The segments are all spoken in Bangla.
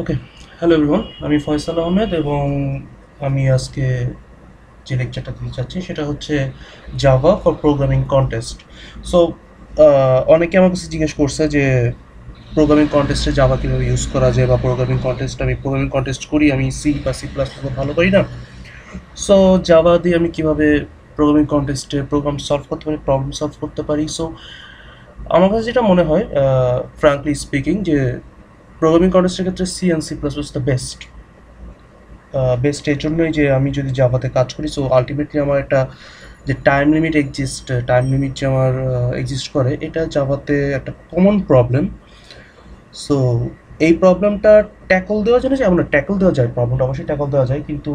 ওকে হ্যালো এভরিওয়ান আমি ফয়সাল আহমেদ এবং আমি আজকে যে লেকচারটা দিতে চাচ্ছি সেটা হচ্ছে Java for programming contest so অনেকে আমার কাছে জিজ্ঞেস করছে যে প্রোগ্রামিং কন্টেস্টে জাভা কীভাবে ইউজ করা যায় বা প্রোগ্রামিং কন্টেস্ট আমি প্রোগ্রামিং কন্টেস্ট করি, আমি সি বা সি প্লাস ভালো পারি না? সো জাভা দিয়ে আমি কীভাবে প্রোগ্রামিং কন্টেস্টে প্রোগ্রাম সলভ করতে পারি প্রবলেম সলভ করতে পারি? সো আমার কাছে যেটা মনে হয় ফ্রাঙ্কলি স্পিকিং যে প্রোগ্রামিং কন্টেস্টের ক্ষেত্রে C and C plus plus the best best এর জন্যই যে আমি যদি জাভাতে কাজ করি সো আলটিমেটলি আমার একটা যে time limit exist time limit যে আমার এক্সিস্ট করে, এটা জাভাতে একটা কমন প্রবলেম সো এই প্রবলেমটা ট্যাকল দেওয়া যায় না যে ট্যাকল দেওয়া যায় প্রবলেমটা অবশ্যই ট্যাকল দেওয়া যায়, কিন্তু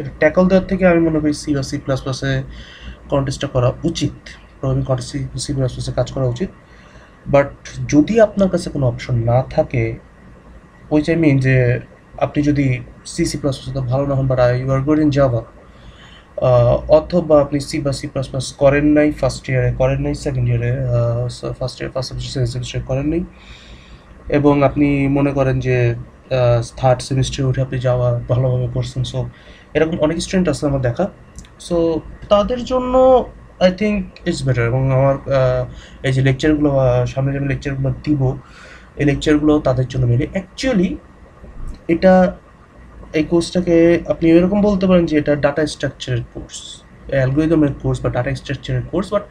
এটা ট্যাকল দেওয়ার থেকে আমি মনে করি সি বা সি প্লাস প্লাসে কন্টেস্টটা করা উচিত। প্রোগ্রামিং কন্টেস্ট সি প্লাস প্লাসে কাজ করা উচিত। বাট যদি আপনার কাছে কোনো অপশন না থাকে ওই মিন যে আপনি যদি সি সি প্লাস প্লাস ভালো না হন but you are good in Java অথবা আপনি সি বা সি প্লাস প্লাস করেন নাই ফার্স্ট ইয়ারে করেন নাই সেকেন্ড ইয়ারে first year first semester semester করেন নাই, এবং আপনি মনে করেন যে থার্ড সেমিস্টারে উঠে আপনি যাওয়া ভালোভাবে করছেন সো এরকম অনেক স্টুডেন্ট আছে আমার দেখা সো তাদের জন্য আই থিঙ্ক ইটস বেটার এবং আমার এই যে লেকচারগুলো সামনে যে লেকচারগুলো দিব এই লেকচারগুলো তাদের জন্য মিলে। অ্যাকচুয়ালি এটা এই কোর্সটাকে আপনি এরকম বলতে পারেন যে এটা ডাটা স্ট্রাকচারের কোর্স অ্যালগোরিদমের কোর্স বা ডাটা স্ট্রাকচারের কোর্স বাট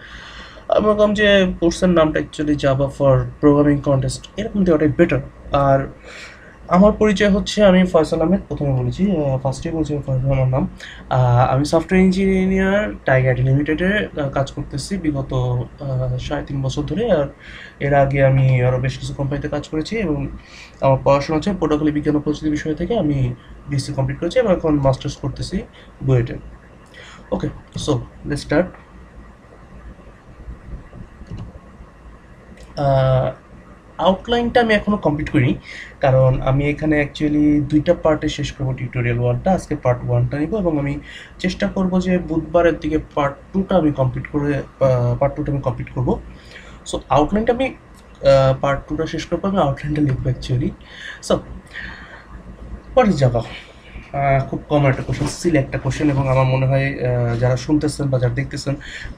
বললাম যে কোর্সের নামটা অ্যাকচুয়ালি যাবা ফর প্রোগ্রামিং কন্টেস্ট এরকম দেওয়াটাই বেটার আর আমার পরিচয় হচ্ছে আমি ফয়সাল আহমেদ, প্রথমে বলেছি ফার্স্টে বলছি ফয়সাল আমার নাম। আমি সফটওয়্যার ইঞ্জিনিয়ার টাইগার লিমিটেডে কাজ করতেছি বিগত সাড়ে তিন বছর ধরে। আর এর আগে আমি আরও বেশ কিছু কোম্পানিতে কাজ করেছি এবং আমার পড়াশোনা হচ্ছে পটুয়াখালী বিজ্ঞান ও প্রযুক্তি বিষয় থেকে আমি বিএসসি কমপ্লিট করেছি এবং এখন মাস্টার্স করতেছি বুয়েটে। ওকে সো স্টার্ট আউটলাইনটা আমি এখনও কমপ্লিট করিনি, কারণ আমি এখানে অ্যাকচুয়ালি দুইটা পার্টে শেষ করব টিউটোরিয়াল ওয়ানটা আজকে পার্ট ওয়ানটা নিব এবং আমি চেষ্টা করব যে বুধবারের দিকে পার্ট টুটা আমি কমপ্লিট করে পার্ট টুটা আমি কমপ্লিট করব। সো আউটলাইনটা আমি পার্ট টুটা শেষ করব আমি আউটলাইনটা লিখব অ্যাকচুয়ালি সো হোয়াট ইজ খুব কম একটা কোশ্চেন সিল একটা কোশ্চেন এবং আমার মনে হয় যারা শুনতেছেন বা যারা দেখতেছেন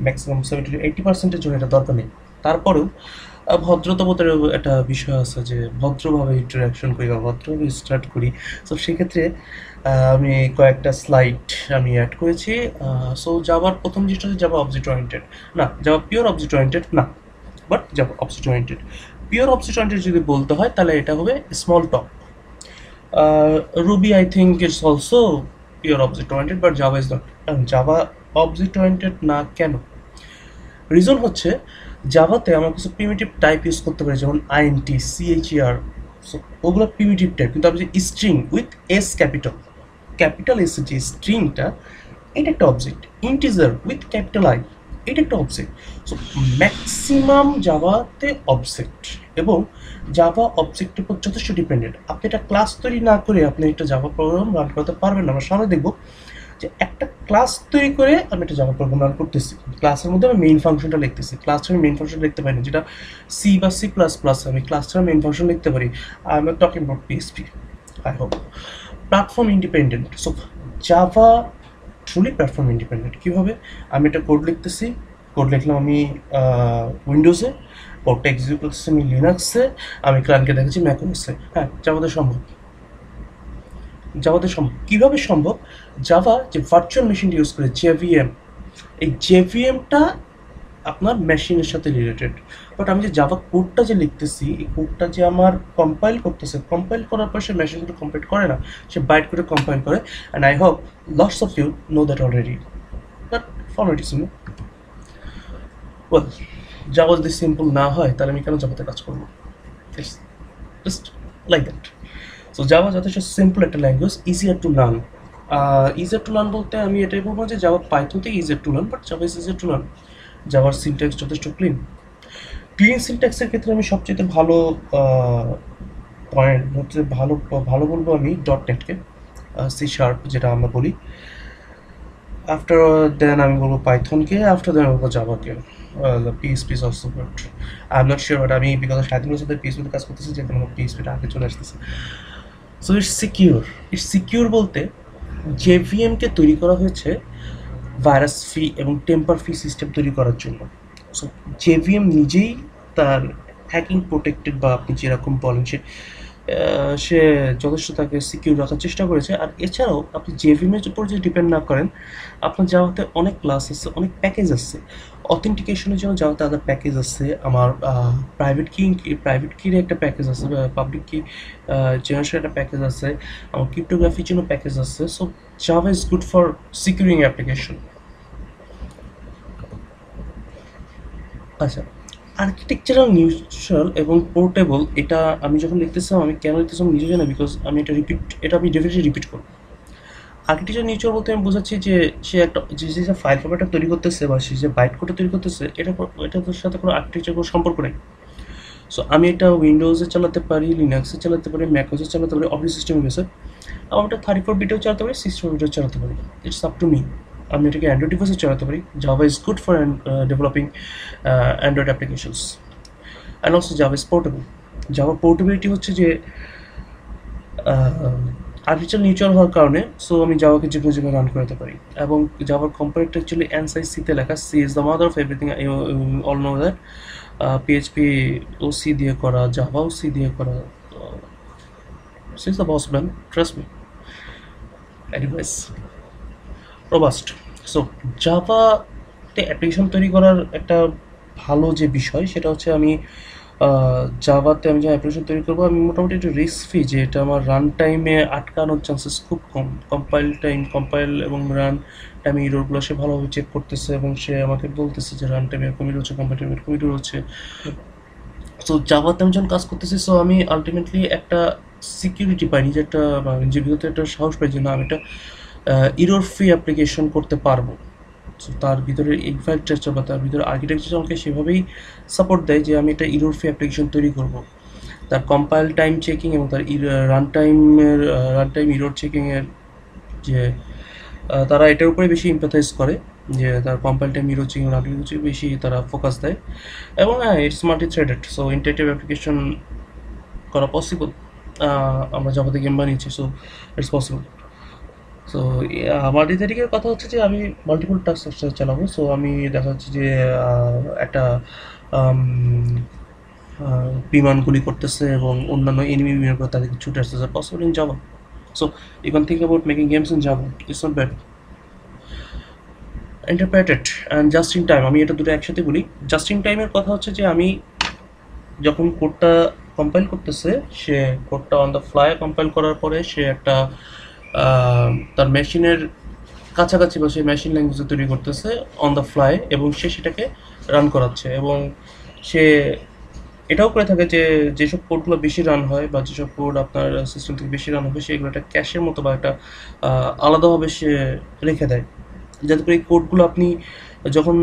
ম্যাক্সিমাম সেভেন্টি এইটি পার্সেন্টের জন্য এটা দরকার নেই। তারপরেও ভদ্রতাবোধের একটা বিষয় আছে যে ভদ্রভাবে ইন্টারাকশন করি বা ভদ্রভাবে স্টার্ট করি। সো সেক্ষেত্রে আমি কয়েকটা স্লাইড আমি অ্যাড করেছি। সো যাবার প্রথম জিনিসটা হচ্ছে যাবা অবজেক্ট ওরিয়েন্টেড না যাবা পিওর অবজেক্ট ওরিয়েন্টেড না বাট যাবা object oriented pure object oriented যদি বলতে হয়, তাহলে এটা হবে Smalltalk Ruby I think it's also pure object oriented but Java is not Java object oriented না কেন? রিজন হচ্ছে জাভাতে আমরা কিছু প্রিমিটিভ টাইপ ইউজ করতে পারি, যেমন আইএনটি সিএইচইআর সো ওগুলো প্রিমিটিভ টাইপ কিন্তু আপনি যে string with S capital capital S যে স্ট্রিংটা এটা একটা object integer with capital I এটা একটা অবজেক্ট সো ম্যাক্সিমাম জাভাতে অবজেক্ট এবং জাভা অবজেক্টের উপর যথেষ্ট ডিপেন্ডেন্ট আপনি একটা ক্লাস তৈরি না করে আপনি একটা জাভা প্রোগ্রাম রান করতে পারবেন না, আমরা সামনে দেখব যে একটা ক্লাস তৈরি করে আমি একটা জাভা প্রোগ্রাম করতেছি। ক্লাসের মধ্যে আমি মেইন ফাংশনটা লিখতেছি। ক্লাসটা আমি মেইন ফাংশন লিখতে পারি না। যেটা সি বা সি প্লাস প্লাস আমি ক্লাস ক্লাসটার মেইন ফাংশন লিখতে পারি। I am talking about PSP I hope platform independent so Java truly platform independent কীভাবে? আমি একটা কোড লিখতেছি। কোড লিখলাম আমি উইন্ডোজে কোডটা এক্সিকিউট করতেছি আমি লিনাক্সে আমি ক্লায়েন্টকে দেখেছি ম্যাকোসে হ্যাঁ জাভাতে সম্ভব। জাভাতে সম্ভব কীভাবে সম্ভব? জাভা যে ভার্চুয়াল মেশিনটা ইউজ করে জেভিএম এই জেভিএমটা আপনার মেশিনের সাথে রিলেটেড বাট আমি যে জাভা কোডটা যে লিখতেছি, এই কোডটা যে আমার কম্পাইল করতেছে কম্পাইল করার পর সে মেশিনগুলো কমপ্লিট করে না, সে বাইট করে কম্পাইল করে। And I hope lots of you know that already but formalities no well Java যদি সিম্পল না হয়, তাহলে আমি কেন জাভাতে কাজ করব? Just like that so Java যথেষ্ট সিম্পল একটা language easier to learn easier to learn বলতে আমি এটাই বলব যে জাভা পাইথন থেকে easier to learn but Java is easier to learn জাভার syntax যথেষ্ট ক্লিন ক্লিন সিনট্যাক্সের ক্ষেত্রে আমি সবচেয়ে ভালো পয়েন্ট হচ্ছে ভালো ভালো বলব আমি ডট নেটকে সি শার্প যেটা আমরা বলি। আফটার দেন আমি বলব পাইথনকে আফটার দেন আমি বলব জাভাকে PSP is also good I am not sure but আমি সাড়ে তিন বছর পিএসপিতে কাজ করতেছি যেখানে আমার পিএসপিটা আগে চলে আসতেছে। So it's secure it's secure বলতে জেভিএমকে তৈরি করা হয়েছে ভাইরাস ফ্রি এবং টেম্পার ফ্রি সিস্টেম তৈরি করার জন্য। সো জেভিএম নিজেই তার হ্যাকিং প্রোটেক্টেড বা আপনি যেরকম বলেন সে সে যথেষ্ট তাকে সিকিউর রাখার চেষ্টা করেছে। আর এছাড়াও আপনি যে জেভিএমের উপর যদি ডিপেন্ড না করেন, আপনার জাভাতে অনেক ক্লাস আছে, অনেক প্যাকেজ আছে। অথেন্টিকেশনের জন্য জাভাতে আলাদা প্যাকেজ আছে। আমার প্রাইভেট কি প্রাইভেট কির একটা প্যাকেজ আছে পাবলিক কি জেনারেশন একটা প্যাকেজ আছে। আমার ক্রিপ্টোগ্রাফির জন্য প্যাকেজ আছে। So Java is good for securing application আচ্ছা। আর্কিটেকচারাল নিউট্রাল এবং পোর্টেবল এটা আমি যখন লিখতেছিলাম আমি কেন লিখতেছিলাম নিজে জানি বিকজ আমি এটা রিপিট এটা আমি ডেফিনেটলি রিপিট করব। আর্কিটেকচার নিউট্রাল বলতে আমি বোঝাচ্ছি যে, সে একটা, যে যে ফাইল ফরম্যাটটা তৈরি করতেছে বা সে যে বাইট কোডটা তৈরি করতেছে, এটা এটার সাথে কোনো আর্কিটেকচার কোনো সম্পর্ক নেই। সো আমি এটা উইন্ডোজে চালাতে পারি লিনাক্সে চালাতে পারি ম্যাকোজে চালাতে পারি অপারেটিং সিস্টেমে বেসে আমি এটা থার্টি ফোর বিটেও চালাতে পারি সিক্সটি ফোর বিটেও চালাতে পারি। ইটস আপ টু মি আমি এটাকে অ্যান্ড্রয়েড ডিভাইসে চালাতে পারি। Java is good for developing Android applications and also Java is portable Java portability হচ্ছে যে আর্টিফিশিয়াল নিউচার হওয়ার কারণে সো আমি জাভাকে যে কোনো জায়গায় রান করাতে পারি। এবং জাভার কম্পারেটটা অ্যাকচুয়ালি এনসাই সিতে লেখা C is the mother of everything all know that PHP O C দিয়ে করা জাভাও সি দিয়ে করা C is the boss man trust me anyways robust so জাভাতে অ্যাপ্লিকেশন তৈরি করার একটা ভালো যে বিষয়, সেটা হচ্ছে আমি জাভাতে আমি যে অ্যাপ্লিকেশন তৈরি করব, আমি মোটামুটি একটু রিস্ক ফ্রি যে এটা আমার রান টাইমে আটকানোর চান্সেস খুব কম। কম্পাইল টাইম কম্পাইল এবং রান টাইমে ইরোরগুলো সে ভালোভাবে চেক করতেছে এবং সে আমাকে বলতেছে যে রান টাইমে এরকম হচ্ছে কম্পাইল টাইমে এরকম হচ্ছে। সো জাভাতে আমি যখন কাজ করতেছি সো আমি আলটিমেটলি একটা সিকিউরিটি পাইনি নিজে একটা নিজের ভিতরে একটা সাহস পাই যে না, আমি একটা ইরোর ফ্রি অ্যাপ্লিকেশন করতে পারব। সো তার ভিতরে ইনফ্রাস্ট্রাকচার বা তার ভিতরে আর্কিটেকচার আমাকে সেভাবেই সাপোর্ট দেয় যে আমি একটা ইরোর ফ্রি অ্যাপ্লিকেশন তৈরি করব। তার কম্পাইল টাইম চেকিং এবং তার রান টাইমের রান টাইম ইরোর চেকিংয়ের যে তারা এটার উপরে বেশি ইম্পাথাইজ করে যে, তার compile time error checking run time বেশি তারা ফোকাস দেয়। এবং হ্যাঁ it's multi threaded so interactive application করা পসিবল আমরা যাবতীয় গেম বানিয়েছি সো ইটস পসিবল সো মাল্টিথেটিকের কথা হচ্ছে যে আমি মাল্টিপল টাস্ক চালাবো। সো আমি দেখা যাচ্ছে যে একটা বিমান গুলি করতেছে এবং অন্যান্য এনিমি বিমানগুলো তাদেরকে ছুটে আসতেছে possible in Java. So you think about making games in Java it's not bad interpreted and just in time আমি এটা দুটো একসাথে বলি। জাস্ট ইন টাইমের কথা হচ্ছে যে আমি যখন কোডটা কম্পাইল করতেছে, সে কোডটা অন দ্য ফ্লাই কম্পাইল করার পরে সে একটা তার মেশিনের কাছাকাছি বা সেই মেশিন ল্যাঙ্গুয়েজে তৈরি করতেছে অন দ্য ফ্লাই এবং সে সেটাকে রান করাচ্ছে এবং সে এটাও করে থাকে যে যেসব কোডগুলো বেশি রান হয় বা যেসব কোড আপনার সিস্টেম থেকে বেশি রান হবে সেগুলো একটা ক্যাশের মতো বা একটা আলাদাভাবে সে রেখে দেয়। যাতে করে এই কোডগুলো আপনি যখন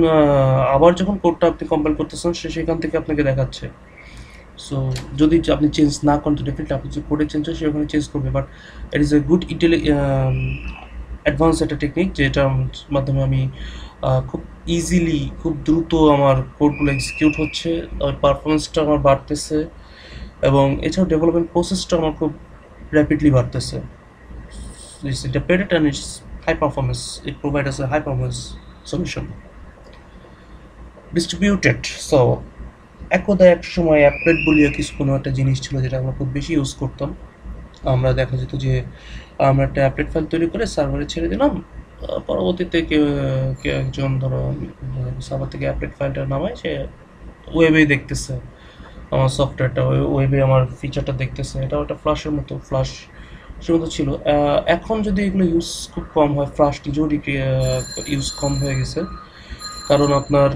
আবার যখন কোডটা আপনি কম্পাইল করতেছেন, সে সেখান থেকে আপনাকে দেখাচ্ছে। সো যদি আপনি চেঞ্জ না করেন, তো ডেফিনেটলি আপনি যে কোডে চেঞ্জ হয়, সে ওখানে চেঞ্জ করবে। But it is a good intelli advance একটা টেকনিক যেটার মাধ্যমে আমি খুব ইজিলি খুব দ্রুত আমার কোডগুলো এক্সিকিউট হচ্ছে। পারফরমেন্সটা আমার বাড়তেছে এবং এছাড়াও ডেভেলপমেন্ট প্রসেসটা আমার খুব র্যাপিডলি বাড়তেছে। It's and it's high performance it provide us high performance solution distributed so একদা এক সময় অ্যাপলেট বলিয়া কিছু কোনো একটা জিনিস ছিল যেটা আমরা খুব বেশি ইউজ করতাম। আমরা দেখা যেত যে আমরা একটা অ্যাপলেট ফাইল তৈরি করে সার্ভারে ছেড়ে দিলাম। পরবর্তীতে কেউ কেউ একজন ধরো সার্ভার থেকে অ্যাপলেট ফাইলটা নামায়, সে ওয়েবেই দেখতেছে। আমার সফটওয়্যারটা ওয়েবে আমার ফিচারটা দেখতেছে। এটা একটা ফ্লাশের মতো ফ্লাশ সে মতো ছিল। এখন যদি এগুলো ইউজ খুব কম হয় ফ্লাশ নিজেও ইউজ কম হয়ে গেছে, কারণ আপনার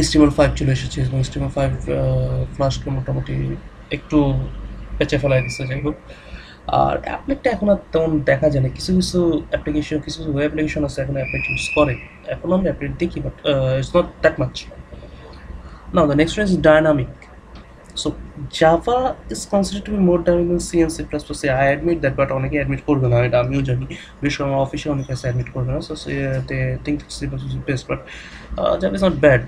এস্টিমাল ফাইভ চলে এসেছে, এবং এস্টিমাল ফাইভ ফ্লাশকে মোটামুটি একটু পেঁচে ফেলাই দিচ্ছে যাই হোক। আর অ্যাপলেটটা এখন আর তেমন দেখা যায় না। কিছু কিছু অ্যাপ্লিকেশন কিছু কিছু ওয়েব অ্যাপ্লিকেশন আছে এখন অ্যাপলেট ইউজ করে। এখন আমরা অ্যাপলেট দেখি but it's not that much now the next is dynamic so Java is consider to be more dynamic C and C plus plus I admit that but অনেকে অ্যাডমিট করবে না, এটা আমিও জানি। বিশেষ করে আমার অফিসে অনেকে অ্যাডমিট করবে না। So they think C best but Java is not bad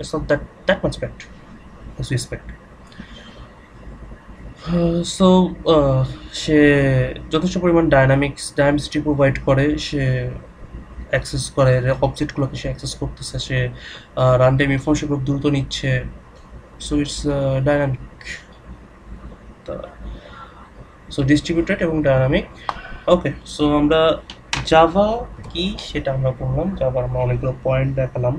it's not that that much bad as we expect so সে যথেষ্ট পরিমাণ ডায়নামিক্স ডায়নামিক্সটি প্রোভাইড করে। সে অ্যাক্সেস করে অবজেক্টগুলোকে সে অ্যাক্সেস করতেছে। সে রান টাইম ইনফরমেশন খুব দ্রুত নিচ্ছে। So it's dynamic so distributed এবং ডায়নামিক ওকে সো আমরা জাভা কি সেটা আমরা পড়লাম। জাভার আমরা অনেকগুলো পয়েন্ট দেখালাম।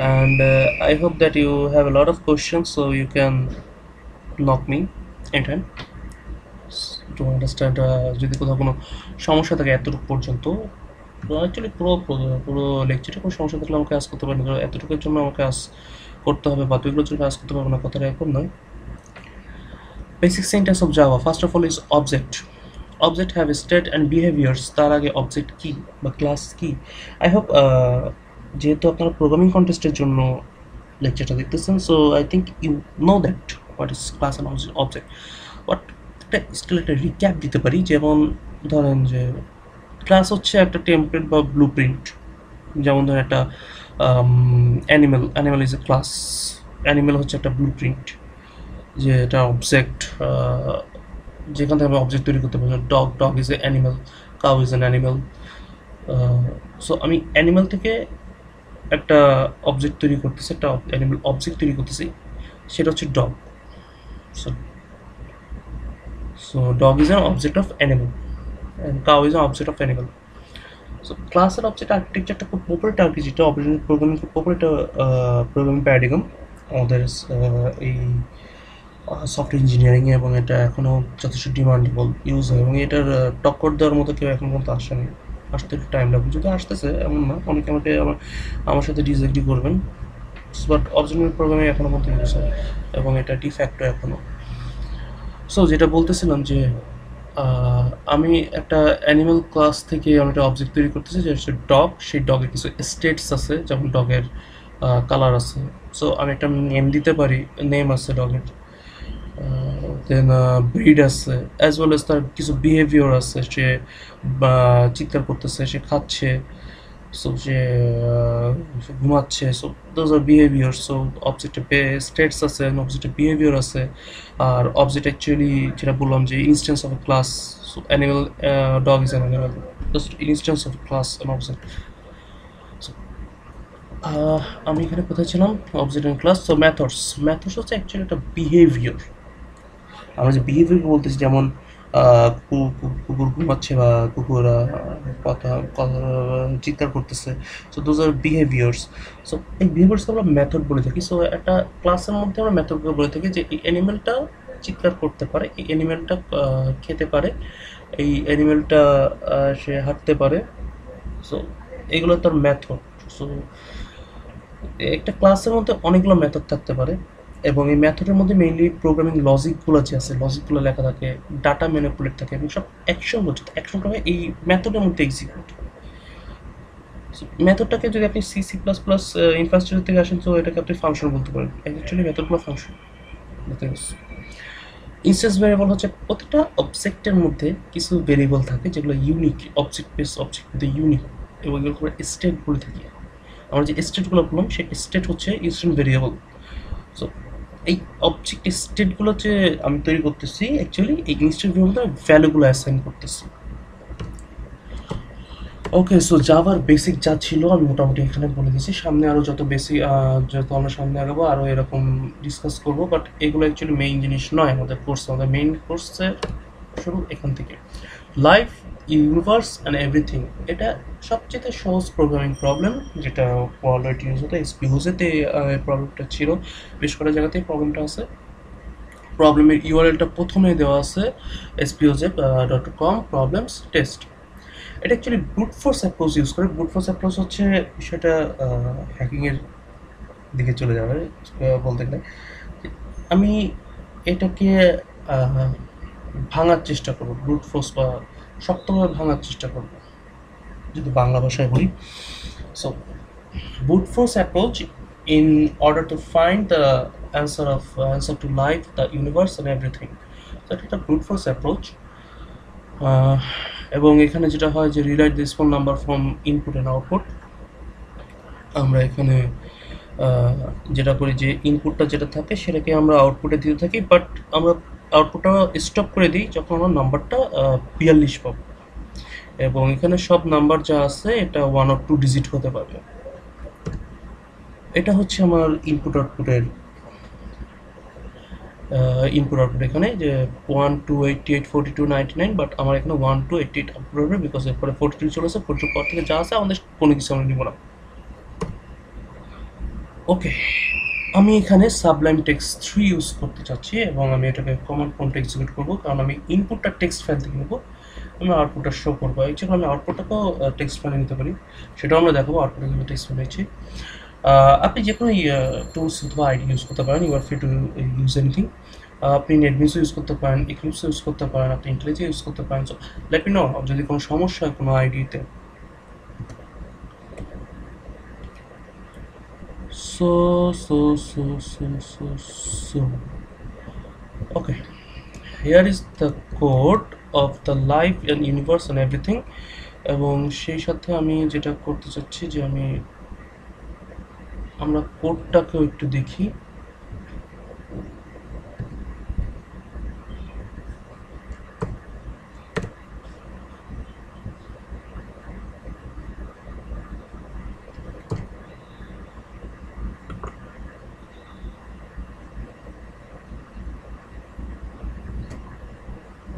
And I hope that you have a lot of question so you can knock me and to understand যদি কোথাও কোনো সমস্যা থাকে এতটুকু পর্যন্ত অ্যাকচুয়ালি পুরো পুরো লেকচারে কোনো সমস্যা থাকলে আমাকে আজ করতে পারেন এতটুকুর জন্য আমাকে আজ করতে হবে বা দুইগুলোর জন্য কাজ করতে পারব না, কথাটা এখন নয়। Basic sentence of Java first of all is object object have state and behaviours তার আগে অবজেক্ট কি বা ক্লাস কি? আই হোপ যেহেতু আপনারা প্রোগ্রামিং কন্টেস্টের জন্য লেকচারটা দেখতেছেন so I think you know that what is class and object but একটা স্টিল একটা রিক্যাপ দিতে পারি, যেমন ধরেন যে ক্লাস হচ্ছে একটা টেমপ্লেট বা ব্লু প্রিন্ট যেমন ধরেন একটা animal animal is a class animal হচ্ছে একটা ব্লু প্রিন্ট যে এটা অবজেক্ট যেখান থেকে আমি অবজেক্ট তৈরি করতে পারি dog dog is a animal cow is an animal so আমি অ্যানিমেল থেকে একটা অবজেক্ট তৈরি করতেছে, একটা অ্যানিমেল অবজেক্ট তৈরি করতেছি, সেটা হচ্ছে dog so dog is an object of animal and cow is an object of animal so ক্লাসের অবজেক্ট আর্কিটেকচারটা খুব পপুলার আর্কিটেকচার অপারেশন প্রোগ্রামিং খুব একটা প্রোগ্রামিং প্যারাডিগাম আমাদের এই সফটওয়্যার ইঞ্জিনিয়ারিং এবং এটা এখনও যথেষ্ট ডিমান্ডেবল ইউজ হয় এবং এটার টক্কর দেওয়ার মতো কেউ এখন পর্যন্ত আসেনি আসতে একটু টাইম লাগবে। যদি আসতেছে, এমন না। অনেকে আমাকে আমার আমার সাথে ডিসএগ্রি করবেন। বাট অবজেক্ট প্রোগ্রামে এখনও পর্যন্ত ইউজ হয় এবং এটা ডিফ্যাক্টও এখনও সো যেটা বলতেছিলাম যে আমি একটা অ্যানিমাল ক্লাস থেকে আমি একটা অবজেক্ট তৈরি করতেছি, যে হচ্ছে ডগ সেই ডগের কিছু স্টেটস আছে, যেমন ডগের কালার আছে। সো আমি একটা নেম দিতে পারি। নেম আছে ডগের দেন ব্রিড আছে অ্যাজ ওয়েল এস তার কিছু বিহেভিয়ার আছে, সে চিৎকার করতেছে, সে খাচ্ছে সো সে ঘুমাচ্ছে so those are behaviour so অবজেক্টে states আছে অবজেক্টে বিহেভিয়ার আছে, আর অবজেক্ট অ্যাকচুয়ালি যেটা বললাম যে instance of class so animal dog is an animal instance of class an object আমি এখানে কোথায় ছিলাম? Object and class so methods methods হচ্ছে অ্যাকচুয়ালি একটা বিহেভিয়ার আমরা যে বিহেভিয়ার বলতেছি, যেমন কুকুর ঘুমাচ্ছে বা কুকুর কথা কথা চিৎকার করতেছে। So those are behaviours so এই বিহেভিয়ার্সকে আমরা মেথড বলে থাকি। সো একটা ক্লাসের মধ্যে আমরা মেথডকে বলে থাকি যে, এই অ্যানিমেলটা চিৎকার করতে পারে, এই অ্যানিমেলটা খেতে পারে, এই অ্যানিমেলটা সে হাঁটতে পারে। সো এগুলো তার মেথড সো একটা ক্লাসের মধ্যে অনেকগুলো মেথড থাকতে পারে। এবং এই মেথডের মধ্যে মেইনলি প্রোগ্রামিং লজিকগুলো যে আছে লজিকগুলো লেখা থাকে ডাটা ম্যানিপুলেট থাকে এবং সব অ্যাকশন হচ্ছে। অ্যাকশনটা হয় এই মেথডের মধ্যে এক্সিকিউট মেথডটাকে যদি আপনি C C plus plus infrastructure থেকে আসেন, তো এটাকে আপনি ফাংশন বলতে পারেন। অ্যাকচুয়ালি মেথডগুলো ফাংশন ইনস্টেন্স ভেরিয়েবল হচ্ছে প্রতিটা অবজেক্টের মধ্যে কিছু ভেরিয়েবল থাকে যেগুলো ইউনিক অবজেক্ট বেস অবজেক্ট মধ্যে ইউনিক এবং এগুলো স্টেট বলে থাকি। আমরা যে স্টেটগুলো বললাম, সেই স্টেট হচ্ছে ইনস্ট্যান্ট ভেরিয়েবল সো এই অবজেক্ট স্টেটগুলো যে আমি তৈরি করতেছি অ্যাকচুয়ালি এই ইনস্ট্যান্ট মধ্যে ভ্যালুগুলো অ্যাসাইন করতেছি। ওকে সো জাভার বেসিক যা ছিল, আমি মোটামুটি এখানে বলে দিয়েছি। সামনে আরও যত বেসিক যত আমরা সামনে আগাবো আরও এরকম ডিসকাস করব। বাট এগুলো অ্যাকচুয়ালি মেইন জিনিস নয় আমাদের কোর্স আমাদের মেইন কোর্সের শুরু এখান থেকে। লাইফ ইউনিভার্স অ্যান্ড এভরিথিং এটা সবচেয়ে সহজ প্রোগ্রামিং প্রবলেম যেটা ওয়ার্ল্ড ইউজ হতো এসপিউজেতে প্রবলেমটা ছিল। বেশ কটা জায়গাতেই প্রবলেমটা আছে। প্রবলেমের ইউআরএলটা প্রথমে দেওয়া আছে SPOJ dot com problems test এটা actually brute force approach use করে। ব্রুট ফোর্স অ্যাপ্রোচ হচ্ছে বিষয়টা হ্যাকিংয়ের দিকে চলে যাবে বলতে গেলে। আমি এটাকে ভাঙার চেষ্টা করব। ব্রুট ফোর্স বা শক্তভাবে ভাঙার চেষ্টা করব। যদি বাংলা ভাষায় বলি। So brute force approach in order to find the answer of uh, answer to life the universe and everything. So এটা brute force এবং এখানে যেটা হয় যে rewrite this phone number from input and output আমরা এখানে যেটা করি যে ইনপুটটা যেটা থাকে সেটাকে আমরা আউটপুটে দিতে থাকি বাট আমরা আউটপুটটা স্টপ করে দিই, যখন আমার নাম্বারটা বিয়াল্লিশ পাব। এবং এখানে সব নাম্বার যা আছে, এটা ওয়ান অর টু ডিজিট হতে পারবে। এটা হচ্ছে আমার ইনপুট আউটপুটের ইনপুট আউটপুট এখানে, যে one two eighty eight forty two ninety nine but আমার এখানে one two eighty eight output হবে বিকজ এরপরে ফোর্টি টু চলেছে ফোর্টি টু পর থেকে যা আছে আমাদের কোনো কিছু আমরা নিব না। ওকে আমি এখানে সাবলাইম টেক্সট থ্রি ইউজ করতে চাচ্ছি এবং আমি এটাকে কমন ফন্ট এক্সিকিউট করব, কারণ আমি ইনপুটটা টেক্সট ফাইল থেকে নেব। আমি আউটপুটটা শো করব। এই জন্য আমি আউটপুটটাকেও টেক্সট ফাইলে নিতে পারি। সেটাও আমরা দেখাবো আউটপুটে আমি টেক্সট ফাইল নিচ্ছি আপনি যে কোনো টুলস অথবা আইডি ইউজ করতে পারেন you are free to use anything আপনি নেটবিনসও ইউজ করতে পারেন ইক্লিপসও ইউজ করতে পারেন, আপনি ইন্টেলিজে ইউজ করতে পারেন। সো লেট মি নো যদি কোনো সমস্যা হয় কোনো আইডিতে so so so so so so okay here is the code of the life and universe and everything এবং সেই সাথে আমি যেটা করতে চাচ্ছি যে আমি আমরা কোডটাকেও একটু দেখি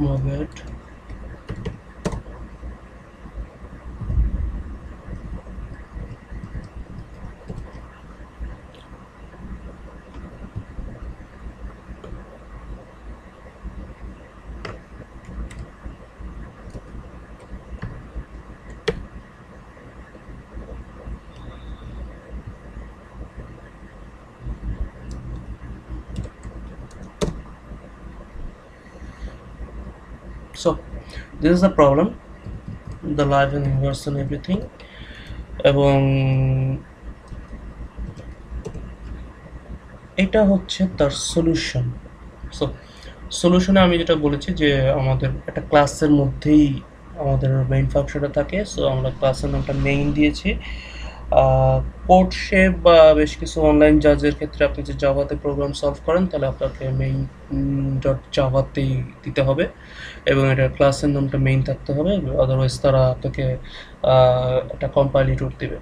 move it this is the problem. The life and universe and everything. এবং এটা হচ্ছে তার সলিউশন সো সলিউশনে আমি যেটা বলেছি যে আমাদের একটা ক্লাসের মধ্যেই আমাদের মেইন ফাংশনটা থাকে। সো আমরা ক্লাসের নামটা মেইন দিয়েছি। কোড শেপ বা বেশ কিছু অনলাইন জাজের ক্ষেত্রে আপনি যে জাভাতে প্রোগ্রাম সলভ করেন, তাহলে আপনাকে মেইন ডট জাভাতেই দিতে হবে এবং এটা ক্লাসের নামটা মেইন থাকতে হবে। আদারওয়াইজ তারা আপনাকে একটা কম্পাইলিটর দেবে।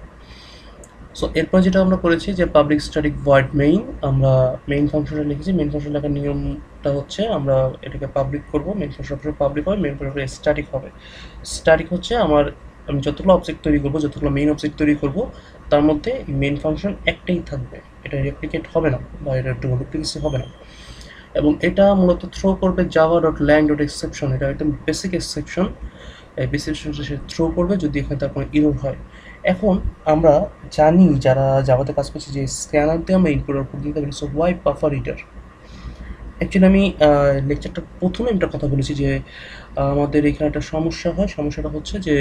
সো এরপর যেটা আমরা করেছি যে পাবলিক স্ট্যাটিক ভয়েড মেইন আমরা মেইন ফাংশনটা লিখেছি। মেইন ফাংশন লেখার নিয়মটা হচ্ছে, আমরা এটাকে পাবলিক করব। মেইন ফাংশন পাবলিক হবে মেইন ফাংশন স্ট্যাটিক হবে। স্ট্যাটিক হচ্ছে আমার আমি যতগুলো অবজেক্ট তৈরি করব, যতগুলো মেইন অবজেক্ট তৈরি করব, তার মধ্যে মেইন ফাংশন একটাই থাকবে। এটা রেপ্লিকেট হবে না বা এটা ডুপ্লিকেসি হবে না। এবং এটা মূলত থ্রো করবে Java dot lang dot exception এটা একদম বেসিক এক্সেপশন এই বেসিক সে থ্রো করবে যদি এখানে তার কোনো ইরোর হয়। এখন আমরা জানি যারা জাভাতে কাজ করছি যে স্ক্যানার দিয়ে আমরা ইনপুট আউটপুট দিতে পারি so why buffer reader actually আমি লেকচারটা প্রথমে একটা কথা বলেছি যে আমাদের এখানে একটা সমস্যা হয়। সমস্যাটা হচ্ছে যে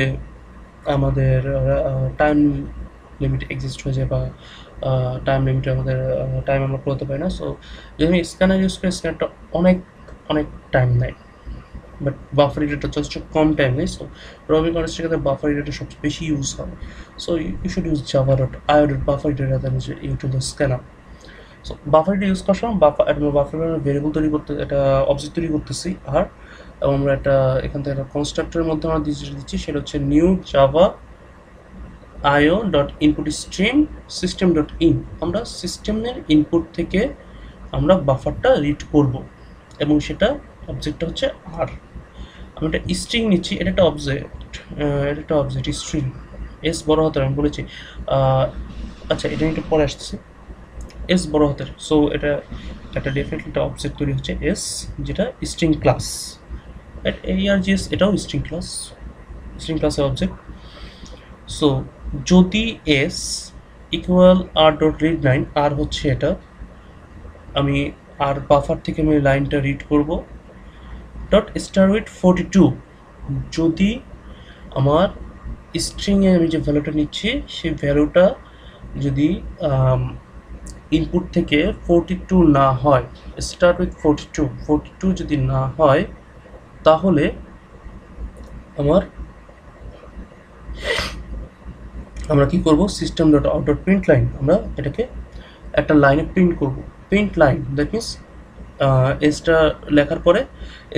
আমাদের টাইম লিমিট এক্সিস্ট হয়ে যায় বা টাইম লিমিটে আমাদের টাইম আমরা করতে পারি না। সো যদি আমি স্ক্যানার ইউজ করি স্ক্যানারটা অনেক অনেক টাইম নেয়। বাট বাফার রিডারটা যথেষ্ট কম টাইম নেই সো রবি কনস্টের ক্ষেত্রে বাফার রিডারটা সবচেয়ে বেশি ইউজ হয়। So you should use Java dot IO dot buffer reader then you to the scanner so buffer reader use করার সময় বাফার আমরা বাফার ভেরিয়েবল তৈরি করতে, একটা অবজেক্ট তৈরি করতেছি আর, এবং আমরা একটা, এখান থেকে একটা কনস্ট্রাক্টরের মধ্যে আমরা দিচ্ছি, সেটা হচ্ছে new Java IO dot input stream system dot in আমরা সিস্টেমের ইনপুট থেকে আমরা বাফারটা রিড করব, এবং সেটা অবজেক্টটা হচ্ছে আর আমি একটা স্ট্রিং নিচ্ছি, এটা একটা অবজেক্ট এটা একটা অবজেক্ট স্ট্রিং এস বড় হাতের, আমি বলেছি আচ্ছা এটা একটু পরে আসতেছি। এস বড় হাতের। সো এটা একটা ডেফিনেটলি একটা অবজেক্ট তৈরি হচ্ছে এস যেটা স্ট্রিং ক্লাস এই আর জিএস এটাও স্ট্রিং ক্লাস স্ট্রিং ক্লাসের অবজেক্ট সো যদি S equal R dot read line R হচ্ছে এটা। আমি আর বাফার থেকে আমি লাইনটা রিড করব। Dot start with forty two যদি আমার স্ট্রিংয়ে আমি যে ভ্যালুটা নিচ্ছি, সেই ভ্যালুটা যদি ইনপুট থেকে ফোরটি টু না হয় start with forty two forty two যদি না হয়, তাহলে আমার আমরা কি করব? System dot out dot print line আমরা এটাকে একটা লাইনে প্রিন্ট করব। প্রিন্ট লাইন দ্যাট মিনস এসটা লেখার পরে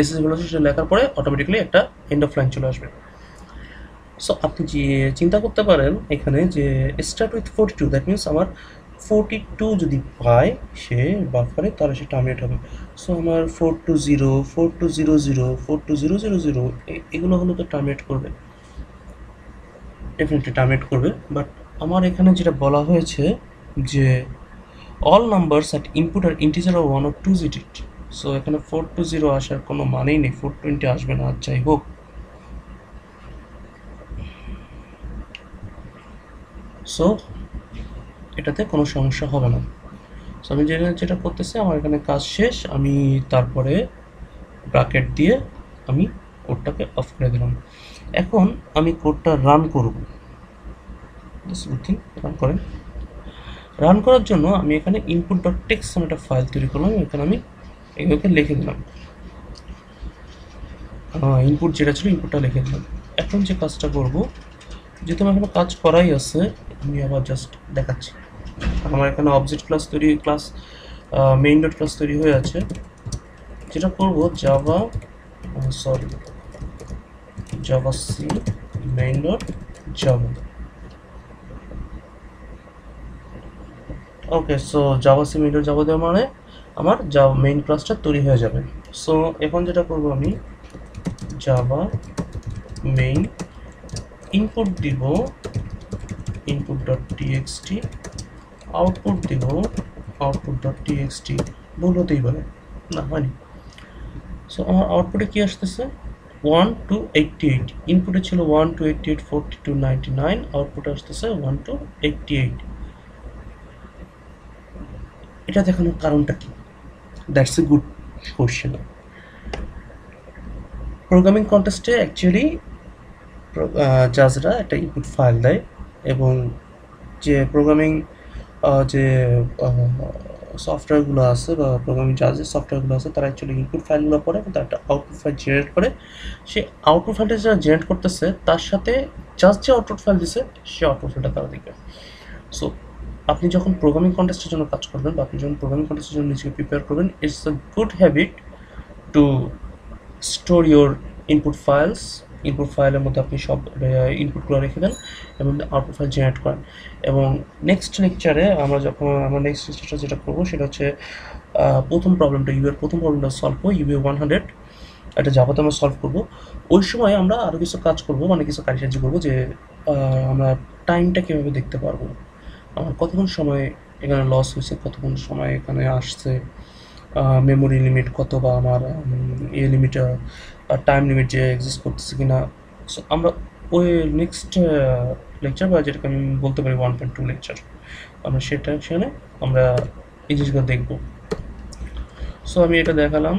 এস এস ভেলোসিটি লেখার পরে অটোমেটিকলি একটা এন্ড অফ লাইন চলে আসবে। সো আপনি যে চিন্তা করতে পারেন এখানে যে start with forty two that means আমার ফোরটি টু যদি পায় সে বাফারে তাহলে সে টার্মিনেট হবে। সো আমার four two zero, four two zero zero, four two zero zero zero এগুলো হলো তো টার্মিনেট করবে। ডেফিনেটলি টার্মিনেট করবে। বাট আমার এখানে যেটা বলা হয়েছে যে all numbers at input are integer one or two digit so এখানে ফোর টু জিরো আসার কোনো মানেই নেই, ফোর টোয়েন্টি আসবে না, আর যাই হোক। সো এটাতে কোনো সমস্যা হবে না। সো আমি যেটা যেটা করতেছি, আমার এখানে কাজ শেষ, আমি তারপরে ব্রাকেট দিয়ে আমি কোডটাকে অফ করে দিলাম। এখন আমি কোডটা রান করব। রান করেন। রান করার জন্য আমি এখানে ইনপুট ডট টেক্স আমি একটা ফাইল তৈরি করলাম, এখানে আমি এগুলোকে লিখে দিলাম। ইনপুট যেটা ছিল ইনপুটটা লিখে দিলাম। এখন যে কাজটা করব, যেহেতু আমার এখানে কাজ করাই আছে, আমি আবার জাস্ট দেখাচ্ছি। আমার এখানে অবজেক্ট ক্লাস তৈরি ক্লাস মেইন ডট ক্লাস তৈরি হয়ে আছে। যেটা করব Java sorry javac main dot Java okay so javac main dot Java দেওয়া মানে আমার জাভা মেইন ক্লাসটা তৈরি হয়ে যাবে। সো এখন যেটা করব আমি জাভা মেইন ইনপুট দিব ইনপুট ডট টিএক্সটি আউটপুট দিব আউটপুট ডট টিএক্সটি ভুল হতেই পারে। না, হয়নি। সো আমার আউটপুটে কী আসতেছে? ওয়ান টু এইটটি এইট ইনপুটে ছিল one two eighty eight forty two ninety nine আউটপুটে আসতেছে ওয়ান টু এইটটি এইট এটা দেখানোর কারণটা কি? That's a good question programming কন্টেস্টে actually জাজরা একটা ইনপুট ফাইল দেয় এবং যে প্রোগ্রামিং যে সফটওয়্যারগুলো আছে বা প্রোগ্রামিং জাজের সফটওয়্যারগুলো আছে, তারা অ্যাকচুয়ালি ইনপুট ফাইলগুলো পড়ে এবং তার একটা আউটপুট ফাইল জেনারেট করে। সে আউটপুট ফাইলটা যারা জেনারেট করতেছে, তার সাথে জাস্ট যে আউটপুট ফাইল দিছে, সে আউটপুট ফাইলটা তারা দেখবে। সো আপনি যখন প্রোগ্রামিং কন্টেস্টের জন্য কাজ করবেন বা আপনি যখন প্রোগ্রামিং কন্টেস্টের জন্য নিজেকে প্রিপেয়ার করবেন it's a good habit to store your input files input ফাইলের মধ্যে আপনি সব ইনপুটগুলো রেখে দেন এবং আউটপুট ফাইল জেনারেট করেন। এবং নেক্সট লেকচারে আমরা যখন, আমরা নেক্সট লেকচারটা যেটা করব সেটা হচ্ছে প্রথম প্রবলেমটা ইউএর প্রথম প্রবলেমটা সলভ করব ইউএ ওয়ান হান্ড্রেড একটা জাভাতে আমরা সলভ করব। ওই সময় আমরা আরও কিছু কাজ করব মানে কিছু কারিসাহায্য করব যে আমরা টাইমটা কীভাবে দেখতে পারব। আমার কতক্ষণ সময় এখানে লস হয়েছে, কতক্ষণ সময় এখানে আসছে মেমোরি লিমিট কত বা আমার এ লিমিট টাইম লিমিট যে এক্সিস্ট করতেছে কিনা। সো আমরা ওই নেক্সট লেকচার বা যেটাকে আমি বলতে পারি ওয়ান পয়েন্ট টু লেকচার আমরা সেটা সেখানে আমরা এই জিনিসগুলো দেখব। সো আমি এটা দেখালাম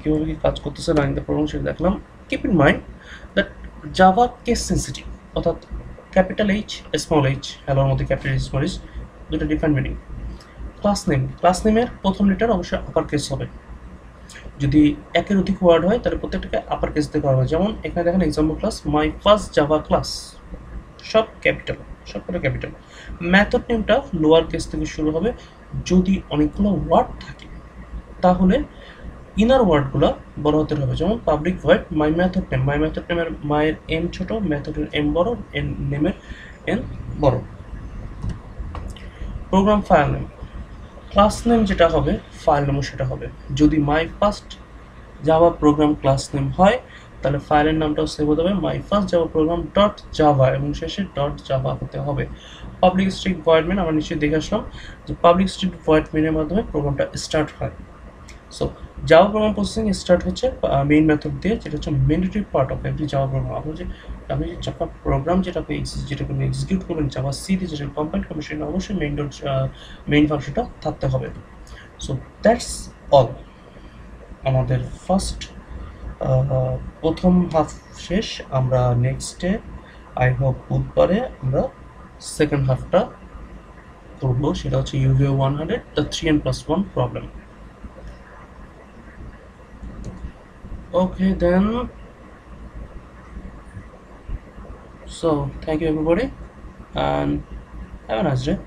কীভাবে কি কাজ করতেছে লাইন দ্য প্রবলেম সেটা দেখলাম। Keep in mind that Java case sensitive অর্থাৎ ক্যাপিটাল এইচ স্মল এইচ হ্যালোর মধ্যে ক্যাপিটাল স্মল এইচ দুটো different meaning class name class নেমের প্রথম লেটার অবশ্যই আপার কেস হবে। যদি একের অধিক ওয়ার্ড হয়, তাহলে প্রত্যেকটাকে আপার কেস দিয়ে করা হবে। যেমন এখানে দেখেন example class my first Java class সব ক্যাপিটাল সব কটা ক্যাপিটাল ম্যাথড নেমটা লোয়ার কেস থেকে শুরু হবে। যদি অনেকগুলো ওয়ার্ড থাকে, তাহলে ইনার ওয়ার্ডগুলো বড় হতে হবে। যেমন public void my method name my method নেমের মায়ের এম ছোট ম্যাথডের এম বড় এন নেমের এন বড়। Program file name class name যেটা হবে ফাইল নেমও সেটা হবে। যদি my first Java program class name হয়, তাহলে ফাইলের নামটাও সেভ হতে হবে my first Java program dot Java এবং শেষে ডট জাভা হতে হবে। পাবলিক স্ট্রিট ভয়েডমেন্ট আমরা নিশ্চয়ই দেখে আসলাম যে পাবলিক স্ট্রিট ভয়েডমেনের মাধ্যমে প্রোগ্রামটা স্টার্ট হয়। So Java program processing start হচ্ছে মেইন মেথড দিয়ে, যেটা হচ্ছে mandatory part of every Java program আপনি যে আপনি যে চাপা প্রোগ্রাম যেটা আপনি যেটাকে আপনি এক্সিকিউট করবেন জাভা সি দিয়ে যেটা কম্পাইল করবেন, সেটা অবশ্যই মেইন ডট মেইন ফাংশনটা থাকতে হবে। সো দ্যাটস অল আমাদের ফার্স্ট প্রথম হাফ শেষ, আমরা নেক্সট ডে আই হোপ বুধবারে আমরা সেকেন্ড হাফটা করব, সেটা হচ্ছে UVA one hundred the three N plus one problem okay then. So thank you everybody. And have a nice day